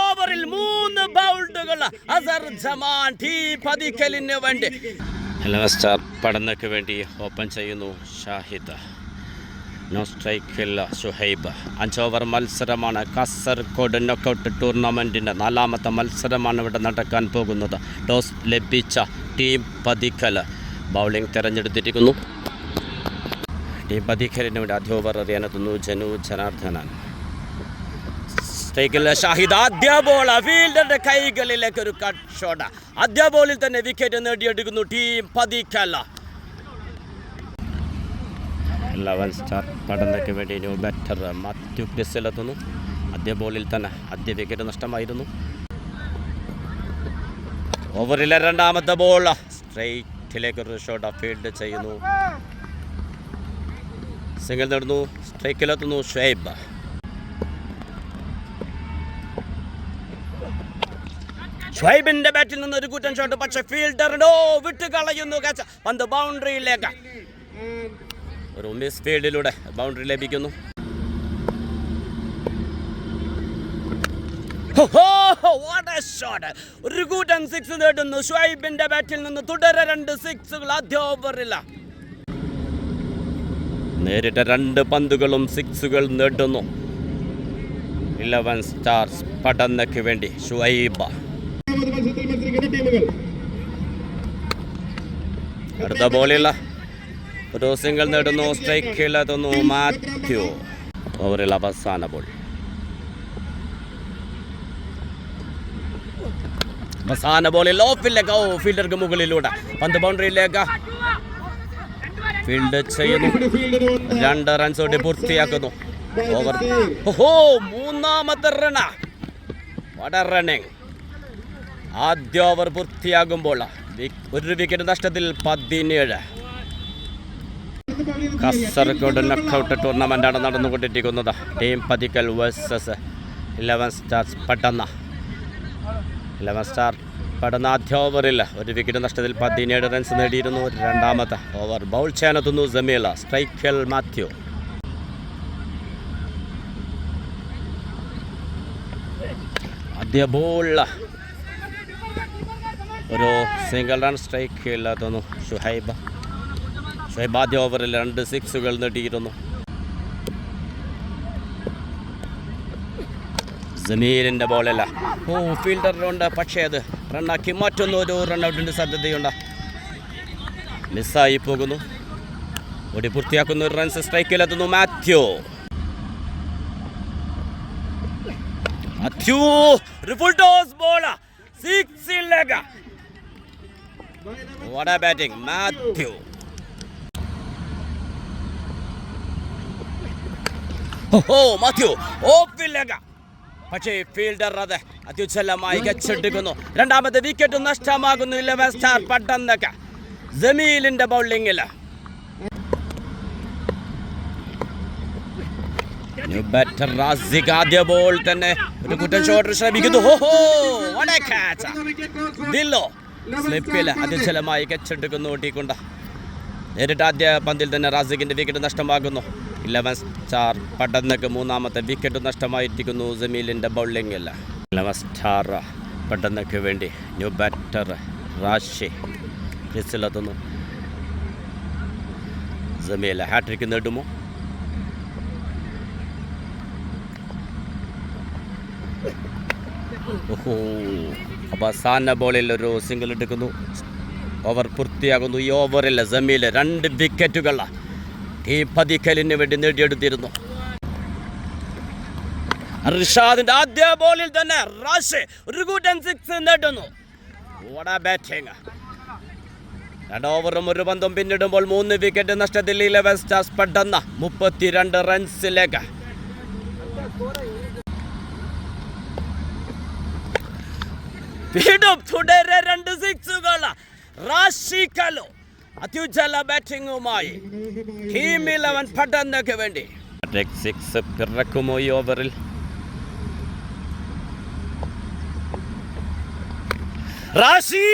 ഓവറിൽ മൂന്ന് ബൗൾഡുകൾ. അസർ ജമാൻ പതിക്കലിന് വേണ്ടി. സ്റ്റാർ പഠനക്ക് വേണ്ടി ഓപ്പൺ ചെയ്യുന്നു ഷാഹിദ്. നോ സ്ട്രൈക്കില്ല ഷുഹൈബ് അഞ്ചോവർ മത്സരമാണ്. കാസർഗോഡ് നോക്കൗട്ട് ടൂർണമെന്റിന്റെ നാലാമത്തെ മത്സരമാണ് ഇവിടെ നടക്കാൻ പോകുന്നത്. ടോസ് ലഭിച്ച ടീം പതിക്കൽ ബൗളിംഗ് തിരഞ്ഞെടുത്തിരിക്കുന്നു. ടീം പതിക്കലിന് വേണ്ടി ആദ്യ ഓവർ എറിയാനെത്തുന്നു ജനു ജനാർദ്ദനൻ. സ്ട്രൈക്കിൽ ഷാഹിദ് ആദ്യ ബോൾ ഫീൽഡറുടെ കൈകളിലേക്ക് ഒരു കട്ട് ആദ്യ ബോളിൽ തന്നെ വിക്കറ്റ് നേടിയെടുക്കുന്നു ടീം പതിക്കല്ല. ലെവൻ സ്റ്റാർ പഠനയ്ക്ക് വേണ്ടി ന്യൂ ബാറ്റർ മാത്യു ക്രിസിലെത്തുന്നു ആദ്യ ബോളിൽ തന്നെ ആദ്യ വിക്കറ്റ് നഷ്ടമായിരുന്നു. ഓവറിലെ രണ്ടാമത്തെ ബോൾ സ്ട്രൈറ്റിലേക്ക് ഒരു ഷോട്ട് ഫീൽഡ് ചെയ്യുന്നു. സിംഗിൾ നേടുന്നു സ്ട്രൈക്കിലെത്തുന്നു ഷുഹൈബ് ഷുഹൈബിന്റെ ബാറ്റിൽ നിന്ന് ഒരു കൂറ്റൻ ഷോട്ട് പക്ഷെ ഫീൽഡറിനോ വിട്ട് കളയുന്നു catch. പന്ത് ബൗണ്ടറിയിലേക്ക് ഒരു മിസ് ഫീൽഡിലൂടെ ബൗണ്ടറി ലഭിക്കുന്നു ഒരു കൂട്ടൻ സിക്സ് നേടുന്നു. ഷുഹൈബിന്റെ ബാറ്റിൽ നിന്ന് തുടരെ രണ്ട് സിക്സുകൾ ആദ്യ ഓവറില്ല നേരിട്ട രണ്ട് പന്തുകളും സിക്സുകൾ നേടുന്നു. ഇലവൻ സ്റ്റാർസ് പഠനയ്ക്ക് വേണ്ടി ടീമുകൾ അടുത്ത ബോളില്ല ഒരു സിംഗിൾ നേടുന്നു സ്ട്രൈക്കിൽ എത്തുന്നു മാത്യു. ഓവറിൽ അവസാന ബോൾ. അവസാന ബോളിൽ ഓഫിലേക്ക് ഓ ഫീൽഡർക്ക് മുകളിലൂടെ. പന്ത് ബൗണ്ടറിയിലേക്ക് ഫീൽഡ് ചെയ്യുന്നു. രണ്ട് റൺസ് റൺസോടെ പൂർത്തിയാക്കുന്നു. ഓവർ ഓഹോ മൂന്നാമത്തെ റണ്ണ റണ്ണിങ് ആദ്യ ഓവർ പൂർത്തിയാകുമ്പോൾ ഒരു വിക്കറ്റ് നഷ്ടത്തിൽ പതിനേഴ്. കാസർഗോഡ് നക്കൗട്ട് ടൂർണമെന്റാണ് നടന്നുകൊണ്ടിരിക്കുന്നത്. Team Padikkal versus eleven stars Padanna. Eleven star ഓവറിൽ ഒരു വിക്കറ്റ് നഷ്ടത്തിൽ പതിനേഴ് റൺസ് നേടിയിരുന്നു. രണ്ടാമത്തെ ഓവർ ബൗൾ ചെയ്യാനെത്തുന്നു ജമീല. Striker Mathew. ആദ്യ ബോൾ. ഒരു സിംഗിൾ റൺ സ്ട്രൈക്ക് ഇല്ലാത്തുന്നു ഷുഹൈബ. ഷുഹൈബ് ആദ്യ ഓവറിൽ രണ്ട് സിക്സുകൾ നേടിയിരുന്നു. ജമീലിന്റെ ബോളല്ല ഓ ഫീൽഡറിലുണ്ട് പക്ഷേ അത് റണ്ണാക്കി മറ്റൊന്ന്. ഒരു റണ്ണൗട്ടിന്റെ സാധ്യതയുണ്ട്. മിസ്സായി പോകുന്നു. ഓടി പൂർത്തിയാക്കുന്ന. ഒരു റൺസ് സ്ട്രൈക്കിലെത്തുന്നു മാത്യു. മാത്യു ഒരു ഫുൾ ടോസ് ബോൾ സിക്സിലേക്ക് What a batting, Matthew. ഓഹോ മാത്യു. ഓപ്പില്ലേക്ക പക്ഷേ ഫീൽഡർ അത് അത്യുച്ഛലമായി കച്ചെടുക്കുന്നു രണ്ടാമത്തെ വിക്കറ്റ് നഷ്ടമാകുന്നു. ഇലവൻ സ്റ്റാർ പട്ടെന്നൊക്കെ. ജമീലിന്റെ ആദ്യ ബോൾ തന്നെ ഒരു ശ്രമിക്കുന്നു. ദില്ലോ നേരിട്ട് ആദ്യ പന്തിൽ തന്നെ റാസിഖിന്റെ വിക്കറ്റ് നഷ്ടമാകുന്നു. ഇലവൻ സ്റ്റാർ പടന്നക്ക് മൂന്നാമത്തെ വിക്കറ്റ് നഷ്ടമായിരിക്കുന്നു ജമീലിന്റെ ബൗളിങ്ങിൽ ഇലവൻ സ്റ്റാർ പടന്നക്ക് വേണ്ടി ന്യൂ ബാറ്റർ റാഷി ക്രിസിലെത്തുന്നു ജമീൽ ഹാട്രിക്ക് നേടുമോ? ഓഹോ. അവസാന ബോളിൽ ഒരു സിംഗിൾ എടുക്കുന്നു. ഓവർ പൂർത്തിയാകുന്നു. ഈ ഓവറിൽ ജമീൽ രണ്ട് വിക്കറ്റുകൾ ഈ പതിക്കലിന് വേണ്ടി നേടിയെടുത്തിരുന്നു. റിഷാദിന്റെ ആദ്യ ബോളിൽ തന്നെ റാഷ് ഒരു കൂട്ടൻ സിക്സ് നേടുന്നു. ബാറ്റിംഗ് രണ്ട് ഒരു പന്തും പിന്നിടുമ്പോൾ മൂന്ന് വിക്കറ്റ് നഷ്ടത്തിൽ ഇലവൻ സ്റ്റാർസ് പെട്ടെന്ന് മുപ്പത്തിരണ്ട് റൺസിലേക്ക് വീണ്ടും തുടരെ രണ്ട് സിക്സുകൾ റാഷിക്കലോ അത്യുജ്വല ബാറ്റിംഗുമായി ടീം ഇലവൻ പഠനക്ക് വേണ്ടി. സിക്സ് പിറക്കുമോ ഈ ഓവറിൽ? Rashi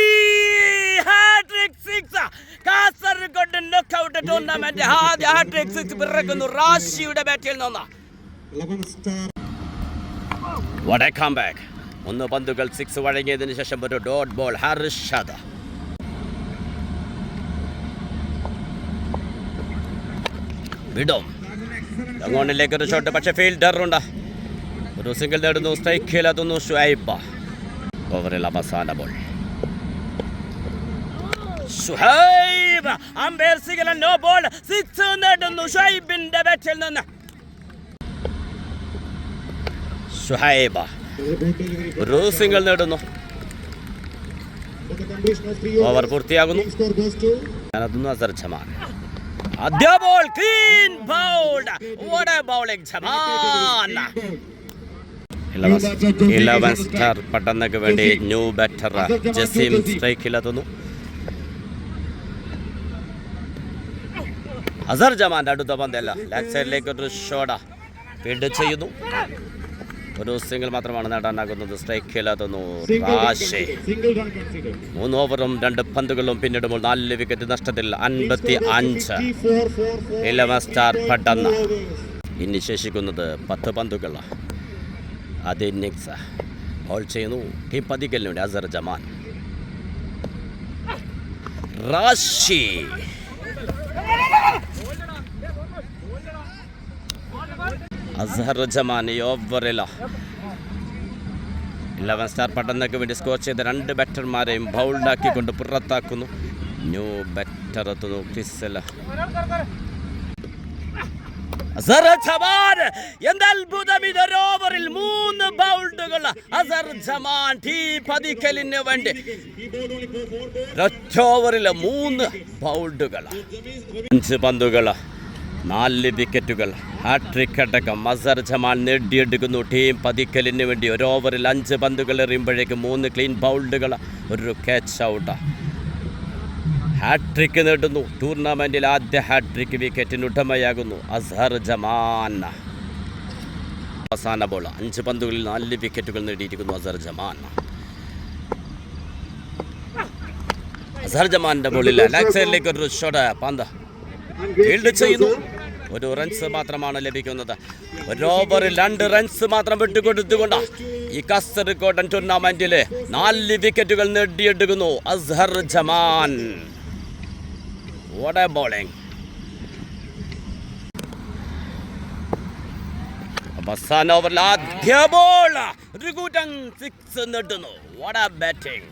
hat trick six Kasaragod knockout tournament ആദ്യ ഹാട്രിക് സിക്സ് പിറക്കുന്നു. റാഷിയുടെ ബാറ്റിൽ നിന്ന്. 11 star What a comeback. ഒന്ന് പന്തുകൾ സിക്സ് വഴങ്ങിയതിനു ശേഷം ഒരു ഡോട്ട് ബോൾ ഹർഷദ. വിടും അങ്ങോട്ടിലേക്ക് ഒരു ഷോട്ട് പക്ഷേ ഫീൽഡർ ഉണ്ട്. ഒരു സിംഗിൾ നേടുന്നു സ്ട്രൈക്കിലെത്തുന്നു ഷുഹൈബ ഓവറിൽ അവസാന ball Shuhaib umpire single no ball six നേടുന്നു ഷുഹൈബിന്റെ ബാറ്റിൽ നിന്ന്. ഷുഹൈബ ഒരു സിംഗിൾ നേടുന്നു. ഓവർ. പൂർത്തിയാകുന്നു. ഞാനതൊന്നും അസർ ആദ്യ ball. Clean bowled what a bowling Jaman eleven star പട്ടന്നക്ക് വേണ്ടി ന്യൂ ബാറ്റർ ജസീം സ്ട്രൈക്കിലെത്തുന്നു. അസർ ജമാന്റെ അടുത്ത പന്തല്ല ലെഗ് സൈഡിലേക്ക് ഒരു ഷോട ഫീൽഡ് ചെയ്യുന്നു. ഒരു സിംഗിൾ മാത്രമാണ് നേടാനാകുന്നത്. സ്ട്രൈക്ക് റാഷേ. മൂന്ന് ഓവറും രണ്ട് പന്തുകളും പിന്നിടുമ്പോൾ നാല് വിക്കറ്റ് നഷ്ടത്തിൽ അൻപത്തി അഞ്ച്. 64 for four. ഇലവൻ സ്റ്റാർ പെട്ടെന്ന്. ഇനി ശേഷിക്കുന്നത് പത്ത് പന്തുകൾ അത് ഇന്നിങ്സ് ഹോൾ ചെയ്യുന്നു. ടീം പതിക്കലിനുണ്ട്. അസർ ജമാൻ. റാഷി. അസർ ജമാനി ഓവറില ഇലവൻ സ്റ്റാർ പട്ടണക്ക് വേണ്ടി സ്കോർ ചെയ്ത രണ്ട് ബാറ്റർമാരെയും ബൗൾഡാക്കിക്കൊണ്ട് പുറത്താക്കുന്നു. ന്യൂ ബാറ്റർ എത്തുന്നു ക്രിസല അസർ ജമാൻ എന്ത് അത്ഭുതം ഇതൊരു ഓവറിൽ മൂന്ന് ബൗൾഡുകൾ അസർ ജമാൻ ടീ പതിക്കലിന് വേണ്ടി. ഒറ്റ ഓവറിൽ മൂന്ന് ബൗൾഡുകൾ അഞ്ച് പന്തുകൾ. നാല് വിക്കറ്റുകൾ. ഹാട്രിക് അടക്കം. മസർ ജമാൽ നേടിയെടുക്കുന്നു. ടീം പതിക്കലിന് വേണ്ടി ഒരു ഓവറിൽ അഞ്ച് പന്തുകൾ എറിയുമ്പോഴേക്ക് മൂന്ന് ക്ലീൻ ബൗൾഡുകൾ ഒരു ക്യാച്ച് ഔട്ട് ഹാട്രിക് നേടുന്നു. ടൂർണമെന്റിൽ ആദ്യ ഹാട്രിക് വിക്കറ്റിന് ഉടമയാകുന്നു അസർ ജമാൻ. അവസാന ബോൾ അഞ്ച് പന്തുകളിൽ നാല് വിക്കറ്റുകൾ നേടിയിരിക്കുന്നു അസർ ജമാൻ. അസർ ജമാന്റെ ബോളിൽ ലെഗ് ഒരു ഷോട്ട് പന്ത്. ഫീൽഡ് ചെയ്യുന്നു. ഒരു റൺസ് മാത്രമാണ് ലഭിക്കുന്നത്. ഒരു ഓവറിൽ രണ്ട് റൺസ് മാത്രം വിട്ടുകൊടുത്തുകൊണ്ട് ഈ കാസർഗോഡൻ ടൂർണമെന്റിൽ നാല് വിക്കറ്റുകൾ നേടിയെടുക്കുന്നു അസ്ഹർ ജമാൻ. എ ബോളിംഗ് അവസാന ഓവറിൽ ആദ്യ ബോൾ ഒരു കൂട്ടം സിക്സ് നേടുന്നു. വാട്ട് എ ബാറ്റിംഗ്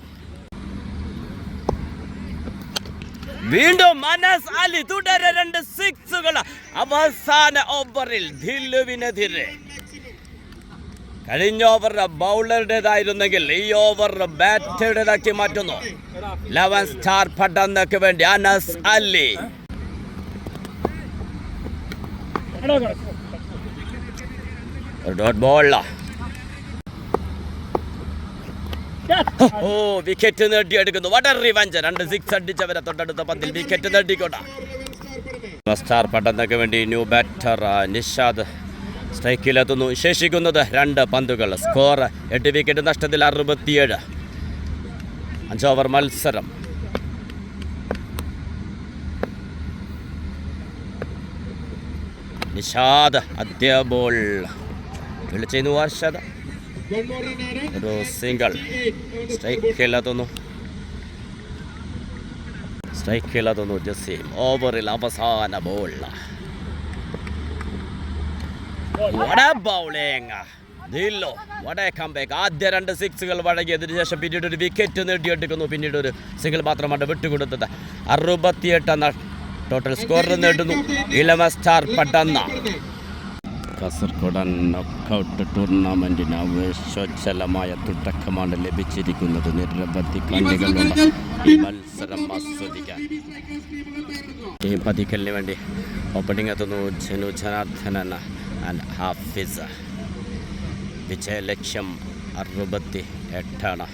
വീണ്ടും മനസ് അലി തുടരെ രണ്ട് സിക്സുകൾ അവസാന ഓവറിൽ ധില്ലുവിനെതിരെ കഴിഞ്ഞ ഓവർ ബൗളറുടേതായിരുന്നെങ്കിൽ ഈ ഓവർ ബാറ്ററുടേതാക്കി മാറ്റുന്നു. ലെവൻ സ്റ്റാർ പട്ടന്നക്ക് വേണ്ടി Anas Ali. Dot ball oh wicket നേടിയെടുക്കുന്നു. What a revenge രണ്ട് സിക്സ് അടിച്ചവരെ തൊട്ടടുത്ത പന്തിൽ വിക്കറ്റ് നേടിക്കൊണ്ട സ്റ്റാർ പട്ടന്നക്ക് വേണ്ടി ന്യൂ ബാറ്റർ നിഷാദ് സ്ട്രൈക്കിലെത്തുന്നു ശേഷിക്കുന്നത് രണ്ട് പന്തുകൾ. സ്കോർ എട്ട് വിക്കറ്റ് നഷ്ടത്തിൽ അറുപത്തിയേഴ്. അഞ്ചോവർ മത്സരം. നിഷാദ് അദ്യ ബോൾ വിളിച്ചു വർഷദ് ഒരു സിംഗിൾ സ്ട്രൈക്ക് ഇല്ലാത്തൊന്നു സ്ട്രൈക്ക് ഇല്ലാത്തൊന്നു ജസീം ഓവറിൽ അവസാന ബോൾ ദില്ലോ ആദ്യ രണ്ട് സിക്സുകൾ വഴങ്ങിയതിനു ശേഷം പിന്നീട് ഒരു വിക്കറ്റ് നേടിയെടുക്കുന്നു. പിന്നീട് ഒരു സിംഗിൾ മാത്രമാണ് വിട്ടുകൊടുത്തത്. അറുപത്തിയെട്ട് എന്ന ടോട്ടൽ സ്കോർ നേടുന്നു. Eleven star Padanna. കാസർഗോഡൻ നോക്കൗട്ട് ടൂർണമെന്റിന് ആവേശോജ്ജലമായ തുടക്കമാണ് ലഭിച്ചിരിക്കുന്നത്. നിരവധി കണ്ണികളുള്ള ഈ മത്സരം ആസ്വദിക്കാൻ. ഈ പതിക്കലിന് വേണ്ടി ഓപ്പണിംഗ് എത്തുന്നു ജനു ജനാർദ്ദനൻ ആൻഡ് ഹാഫിസ്. വിജയലക്ഷ്യം അറുപത്തി എട്ടാണ്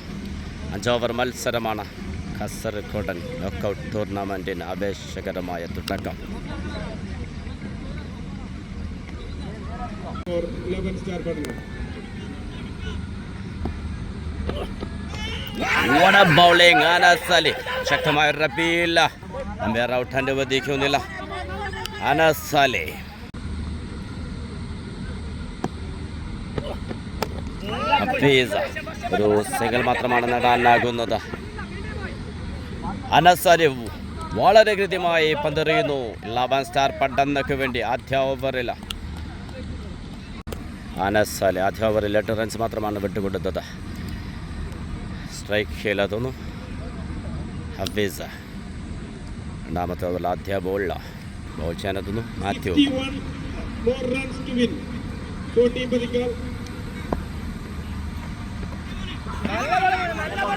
അഞ്ചോവർ മത്സരമാണ് കാസർഗോഡൻ നോക്കൗട്ട് ടൂർണമെന്റിന് ആവേശകരമായ തുടക്കം. For 11 star bowling Anas Ali ശക്തമായ ഒരു റബിയില്ല അമ്പയർ ഔട്ട് അനുവദിക്കുന്നില്ല അനസ് അലി ഹഫീസ് ഒരു സിംഗിൾ മാത്രമാണ് നേടാനാകുന്നത്. അനസരി വളരെ കൃത്യമായി പന്തെറിയുന്നു. ലവൻ സ്റ്റാർ പടന്നക്ക് വേണ്ടി ആദ്യ ഓവറിൽ അലി ആദ്യ ഓവറിൽ എട്ട് റൺസ് മാത്രമാണ് വിട്ടുകൊടുത്തത്. സ്ട്രൈക്ക് ചെയ്യലെത്തുന്നു ഹഫീസ് രണ്ടാമത്തെ ഓവറിൽ ആദ്യ ബോളില ball ചെയ്യാനെത്തുന്നു Mathew. 51 more runs to win. So team Padikal.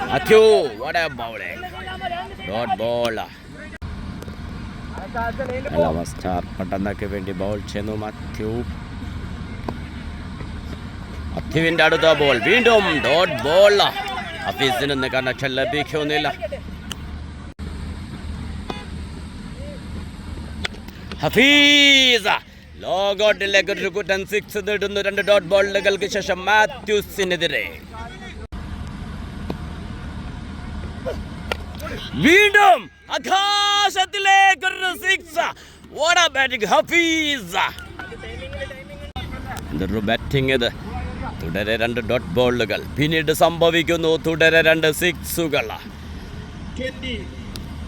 Mathew dot ball star പട്ടന്നക്ക് വേണ്ടി ബോൾ ചെയ്യുന്നു മാത്യു. മാത്യുവിന്റെ അടുത്ത ബോൾ വീണ്ടും ഡോട്ട് ബോൾ ഹഫീസിൽ നിന്ന് കണക്ഷൻ ലഭിക്കുന്നില്ല. ഹഫീസ ലോകോട്ടിലേക്ക് ഒരു കുറ്റൻ സിക്സ് നേടുന്നു. രണ്ട് ഡോട്ട് ബോളുകൾക്ക് ശേഷം മാത്യൂസിനെതിരെ. വീണ്ടും ആകാശത്തിലേക്ക് ഒരു സിക്സ് ഓടാ ബാറ്റിംഗ് ഹഫീസ. എന്തൊരു ബാറ്റിംഗ് ഇത്. തുടരെ രണ്ട് ഡോട്ട് ബോളുകൾ പിന്നീട് സംഭവിക്കുന്നു തുടരെ രണ്ട് സിക്സുകൾ 20.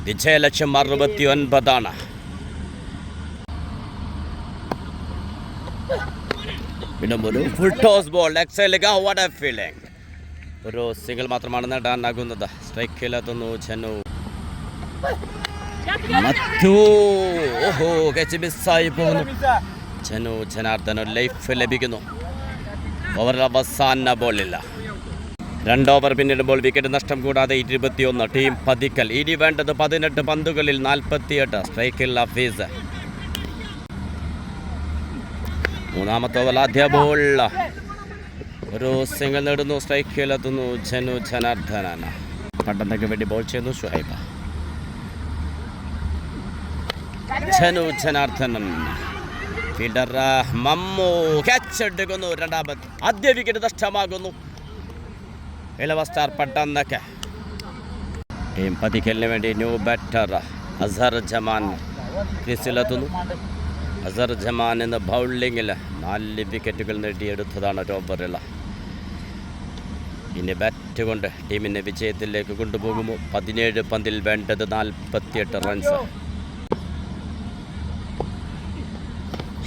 വിജയലക്ഷ്യം അറുപത്തി ഒൻപതാണ് പിന്നെ ഒരു ഫുൾ ടോസ് ബോൾ എക്സൈലിക വാട്ട് എ ഫീലിംഗ് ഒരു സിംഗിൾ മാത്രമാണ് നേടാനാകുന്നത്. സ്ട്രൈക്കിലെത്തുന്നു ചെന്നു മറ്റു ഓഹോ കച്ച് മിസ്സായി പോകുന്നു. ചെന്നു ജനാർദ്ദന ലൈഫ് ലഭിക്കുന്നു. ഓവറിൽ അവസാന ബോളില്ല. രണ്ട് ഓവർ പിന്നിടുമ്പോൾ വിക്കറ്റ് നഷ്ടം കൂടാതെ ഇരുപത്തിയൊന്ന്. ടീം പതിക്കൽ. ഇനി വേണ്ടത് പതിനെട്ട് പന്തുകളിൽ നാൽപ്പത്തിയെട്ട്. സ്ട്രൈക്കിൽ ഹഫീസ് മൂന്നാമത്തെ ഓവർ ആദ്യ ബോൾ. ഒരു സിംഗിൾ നേടുന്നു. സ്ട്രൈക്കിൽ എത്തുന്നു ജനു ജനാർദ്ദനൻ. പട്ടണത്തേക്ക് വേണ്ടി ബോൾ ചെയ്യുന്നു ഷുഹൈബ. ജനു ജനാർദ്ദനൻ. ഫീൽഡർ മമ്മു. ക്യാച്ച് എടുക്കുന്നു രണ്ടാമത്. ആദ്യ വിക്കറ്റ് നഷ്ടമാകുന്നു. ഇളവ സ്റ്റാർ പട്ടന്നൊക്കെ ടീം പതിക്കലിന് വേണ്ടി ന്യൂ ബാറ്റർ അസർ ജമാൻ ക്രിസിലെത്തുന്നു. അസർ ജമാൻ എന്ന ബൗളിങ്ങിൽ നാല് വിക്കറ്റുകൾ നേടിയെടുത്തതാണ് ഓവറിൽ ഇനി ബാറ്റ് കൊണ്ട് ടീമിനെ വിജയത്തിലേക്ക് കൊണ്ടുപോകുമോ? പതിനേഴ് പന്തിൽ വേണ്ടത് നാൽപ്പത്തിയെട്ട് runs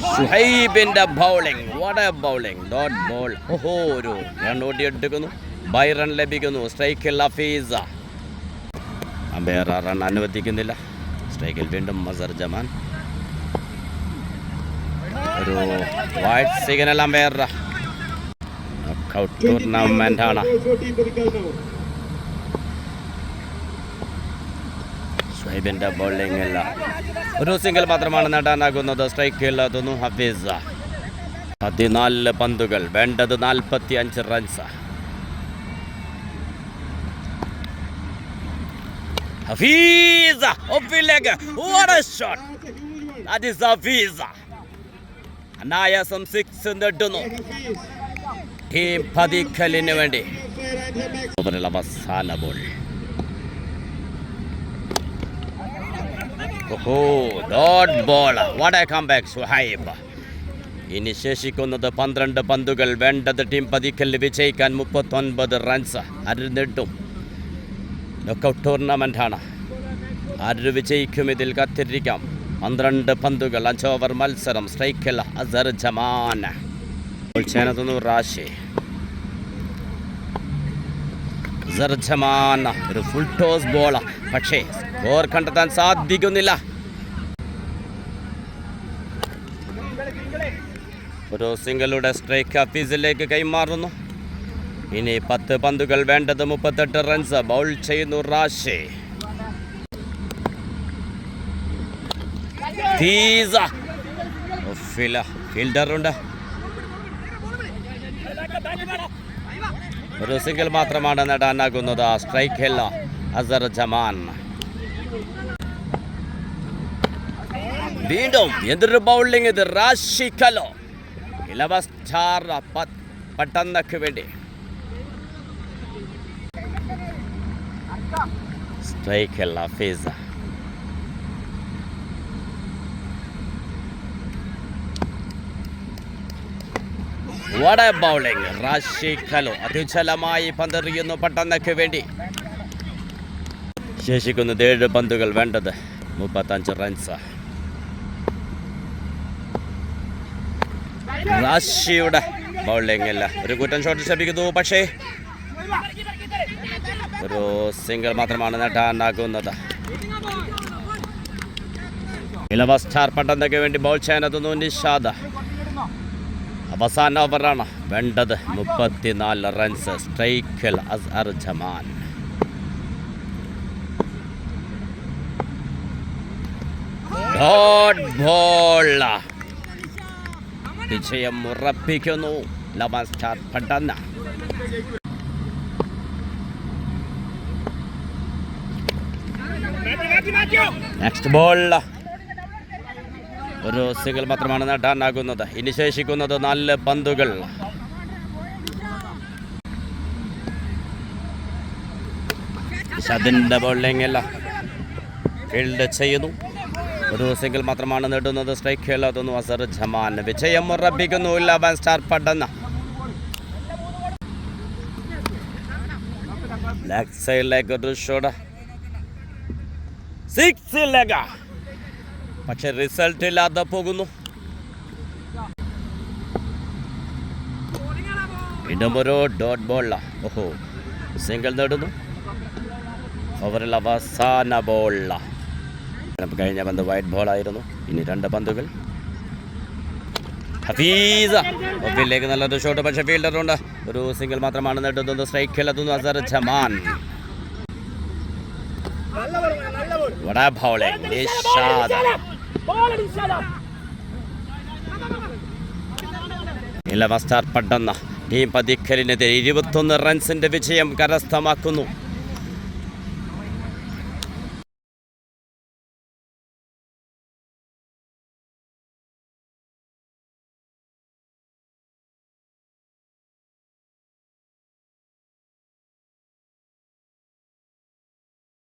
ഷുഹൈബിന്റെ bowling what a bowling dot ball ഓഹോ ഒരു റൺ ഓടിയെടുക്കുന്നു ബൈ റൺ ലഭിക്കുന്നു. സ്ട്രൈക്കിൽ ഹഫീസ അമ്പയർ റൺ അനുവദിക്കുന്നില്ല. സ്ട്രൈക്കിൽ വീണ്ടും മസർ ജമാൻ ഒരു വൈറ്റ് സിഗ്നൽ അമ്പയർ ടൂർണമെന്റ് ആണ്. So team Padikal now. ഷുഹൈബിന്റെ ബൗളിംഗ് ഇല്ല ഒരു സിംഗിൾ മാത്രമാണ് നേടാനാകുന്നത്. സ്ട്രൈക്കിൽ അതൊന്നും ഹഫീസ. പതിനാല് പന്തുകൾ. വേണ്ടത് നാൽപ്പത്തി അഞ്ച് റൺസ് ഹഫീസ ഓഫിലേക്ക് that ഹഫീസ. അനായാസം സിക്സ് നേടുന്നു. ടീം പതിക്കലിന് വേണ്ടി. അവസാന ബോൾ ഓഹോ dot ball what a comeback Suhaib. ഇനി ശേഷിക്കുന്നത് പന്ത്രണ്ട് പന്തുകൾ. വേണ്ടത് ടീം പതിക്കൽ വിജയിക്കാൻ മുപ്പത്തൊൻപത് റൺസ് അരുന്നിട്ടും നേടും. നോക്കൗട്ട് ടൂർണമെന്റാണ് ആര് വിജയിക്കും ഇതിൽ കത്തിരിക്കാം. പന്ത്രണ്ട് പന്തുകൾ അഞ്ചോവർ മത്സരം. സ്ട്രൈക്കിൽ അസർ ജമാൻ ബോൾ റാഷി അസർ ജമാൻ ഒരു ഫുൾ ടോസ് ബോള പക്ഷേ സ്കോർ കണ്ടെത്താൻ സാധിക്കുന്നില്ല. ഒരു സിംഗിളുടെ സ്ട്രൈക്ക് ഹഫീസിലേക്ക് കൈമാറുന്നു. ഇനി പത്ത് പന്തുകൾ വേണ്ടത് മുപ്പത്തെട്ട് റൺസ് ബൗൾ ചെയ്യുന്നു റാഷെ. ഫീൽഡറുണ്ട് ഒരു സിംഗിൾ മാത്രമാണ് നേടാനാകുന്നത് സ്ട്രൈക്ക് ഹെല്ല. അസർ ജമാൻ. വീണ്ടും എതിർ ബൗളിംഗ് ഇത് റാഷിക്കലോ ഇലവ സ്റ്റാർ പട്ടന്നക്ക് വേണ്ടി. സ്ട്രൈക്ക് അല്ല ഫേസ വട ബൗളിംഗ് റാഷി കലോ. അത്യുജ്വലമായി പന്തെറിയുന്നു പട്ടന്നക്ക് വേണ്ടി. ശേഷിക്കുന്നത് ഏഴ് പന്തുകൾ വേണ്ടത്. മുപ്പത്തഞ്ച് റൺസ് റാഷിയുടെ ബൗളിംഗ് അല്ല ഒരു കുറ്റൻ ഷോട്ട് ശ്രമിക്കുന്നു പക്ഷേ ഒരു സിംഗിൾ മാത്രമാണ് നേട്ടാണ്ടാക്കുന്നത് ഇലവ സ്റ്റാർ പട്ടന്നയ്ക്ക് വേണ്ടി ബൗൾ ചെയ്യാനെത്തുന്നു നിഷാദ. അവസാന ഓവറാണ് വേണ്ടത് മുപ്പത്തിനാല് റൺസ് സ്ട്രൈക്കിൽ അസ്ഹർ ജമാൻ ഡോട്ട് ബോൾ വിജയം ഉറപ്പിക്കുന്നു. നമസ്കാർ പെട്ടെന്ന് നെക്സ്റ്റ് ബോൾ ഒരു സിംഗിൾ മാത്രമാണ് നേടാനാകുന്നത്. ഇനി ശേഷിക്കുന്നത് നാല് പന്തുകൾ. ഷദിന്റെ ബോളിംഗ് ഫീൽഡ് ചെയ്യുന്നു. ഒരു സിംഗിൾ മാത്രമാണ് നേടുന്നത്. സ്ട്രൈക്ക് എത്തുന്നു അസർ ജമാൻ വിജയം ഉറപ്പിക്കുന്നു. ഇലവൻ സ്റ്റാർ പടന്ന. ലെഗ് സൈഡിലേക്ക് ഒരു ഷോട്ട് സിക്സിലേക്ക് പക്ഷെ റിസൾട്ട് ഇല്ലാതെ പോകുന്നു. വീണ്ടും ഒരു ഡോട്ട് ബോള ഓഹോ. സിംഗിൾ നേടുന്നു. ഓവറിൽ അവസാന ബോള കഴിഞ്ഞ പന്ത് വൈറ്റ് ബോളായിരുന്നു ഇനി രണ്ട് പന്തുകൾ. ഹഫീസ ഒപ്പിലേക്ക് നല്ലൊരു ഷോട്ട് പക്ഷേ ഫീൽഡറുണ്ട് ഒരു സിംഗിൾ മാത്രമാണ് നേടുന്നത്. സ്ട്രൈക്കിലെത്തുന്നു Azar Jaman. What a bowling Nishad eleven star Padanna team പതിക്കലിനെതിരെ ഇരുപത്തൊന്ന് റൺസിന്റെ വിജയം കരസ്ഥമാക്കുന്നു.